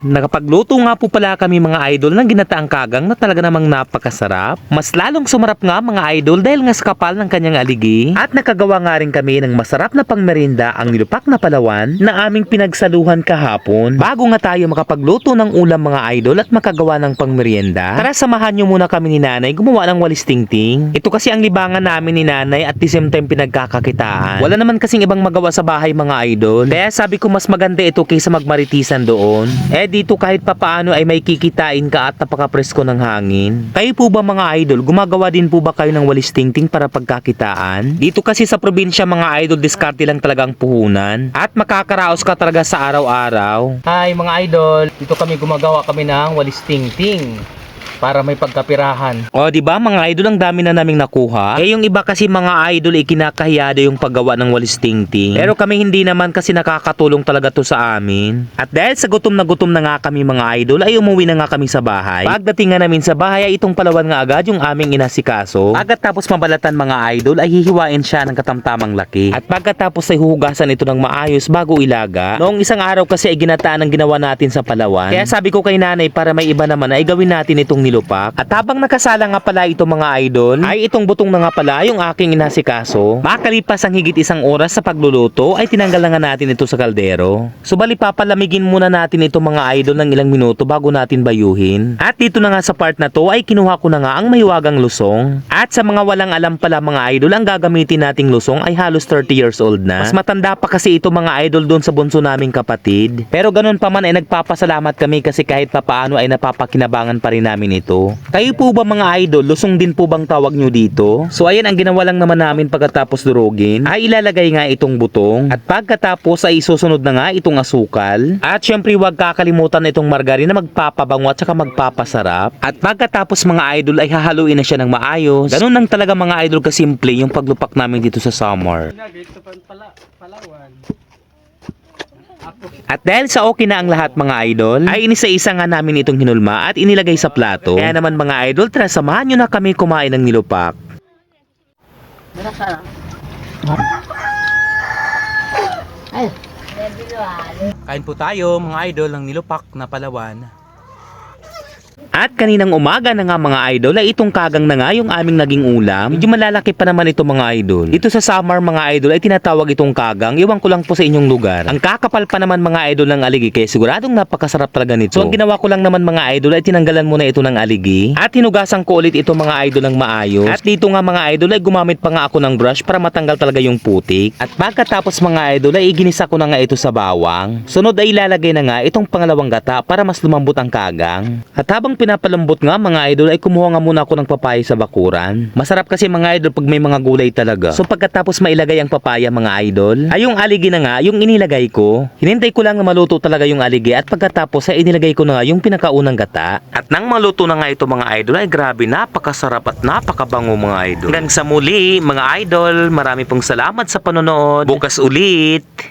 Nakapagluto nga po pala kami mga idol ng ginataang kagang na talaga namang napakasarap. Mas lalong sumarap nga mga idol dahil nga sa kapal ng kanyang aligi. At nakagawa nga rin kami ng masarap na pangmerinda ang nilupak na palawan na aming pinagsaluhan kahapon. Bago nga tayo makapagluto ng ulam mga idol at makagawa ng pangmerienda, tara samahan nyo muna kami ni nanay gumawa ng walis tingting. Ito kasi ang libangan namin ni nanay at the same time pinagkakakitaan. Wala naman kasing ibang magawa sa bahay mga idol. Kaya sabi ko mas maganda ito kaysa magmaritisan doon. Eh dito kahit papaano ay may kikitain ka at napaka-presko ng hangin. Kayo po ba mga idol, gumagawa din po ba kayo ng walis tingting para pagkakitaan? Dito kasi sa probinsya mga idol, diskarte lang talagang puhunan. At makakaraos ka talaga sa araw-araw. Hi mga idol, dito kami gumagawa kami ng walis tingting para may pagkapirahan. O, di ba mga idol, ang dami na naming nakuha. Eh, yung iba kasi mga idol, ikinakahiyado yung paggawa ng walis tingting. Pero kami hindi naman kasi nakakatulong talaga to sa amin. At dahil sa gutom na gutom na nga kami mga idol, ay umuwi na nga kami sa bahay. Pagdating nga namin sa bahay, ay itong palawan nga agad yung aming inasikaso. Pagkatapos mabalatan mga idol, ay hihiwain siya ng katamtamang laki. At pagkatapos ay huhugasan ito ng maayos bago ilaga. Noong isang araw kasi ay ginataan ang ginawa natin sa palawan. Kaya sabi ko kay nanay para may iba naman ay gawin natin itong nilupak. At habang nakasala nga pala ito mga idol, ay itong butong na nga pala yung aking inasikaso. Makalipas ang higit isang oras sa pagluluto, ay tinanggal na nga natin ito sa kaldero. So bali papalamigin muna natin ito mga idol ng ilang minuto bago natin bayuhin. At dito na nga sa part na to ay kinuha ko na nga ang mahiwagang lusong. At sa mga walang alam pala mga idol, ang gagamitin nating lusong ay halos 30 years old na. Mas matanda pa kasi ito mga idol doon sa bunso naming kapatid. Pero ganun pa man ay nagpapasalamat kami kasi kahit papaano ay napapakinabangan pa rin namin ito. Kayo po ba mga idol, lusong din po bang tawag nyo dito? So ayan ang ginawa lang naman namin pagkatapos durugin, ay ilalagay nga itong butong at pagkatapos ay isusunod na nga itong asukal. At syempre huwag kakalimutan itong margarine na magpapabango at saka magpapasarap. At pagkatapos mga idol ay hahaluin na siya ng maayos. Ganun lang talaga mga idol kasimple yung paglupak namin dito sa summer. Dito pa pala, Palawan. At dahil sa okay na ang lahat mga idol, ay inisa-isa nga namin itong hinulma at inilagay sa plato. Kaya naman mga idol, tara samahan nyo na kami kumain ng nilupak. Kain po tayo mga idol ng nilupak na palawan. At kaninang umaga na nga mga idol ay itong kagang na nga yung aming naging ulam. Medyo malalaki pa naman ito mga idol. Dito sa summer mga idol ay tinatawag itong kagang. Iwan ko lang po sa inyong lugar. Ang kakapal pa naman mga idol ng aligi kaya siguradong napakasarap talaga nito. So ang ginawa ko lang naman mga idol ay tinanggalan muna ito ng aligi. At hinugasan ko ulit ito mga idol ng maayos. At dito nga mga idol ay gumamit pa nga ako ng brush para matanggal talaga yung putik. At pagkatapos mga idol ay iginisa ko na nga ito sa bawang. Sunod ay ilalagay na nga itong pangalawang gata para mas lumambot ang kagang. At habang pinapalambot nga mga idol ay kumuha nga muna ako ng papaya sa bakuran. Masarap kasi mga idol pag may mga gulay talaga. So pagkatapos mailagay ang papaya mga idol, ay yung aligi na nga yung inilagay ko. Hinintay ko lang na maluto talaga yung aligi at pagkatapos ay inilagay ko na nga yung pinakaunang gata. At nang maluto na nga ito mga idol ay grabe napakasarap at napakabango mga idol. Hanggang sa muli mga idol, marami pong salamat sa panonood. Bukas ulit.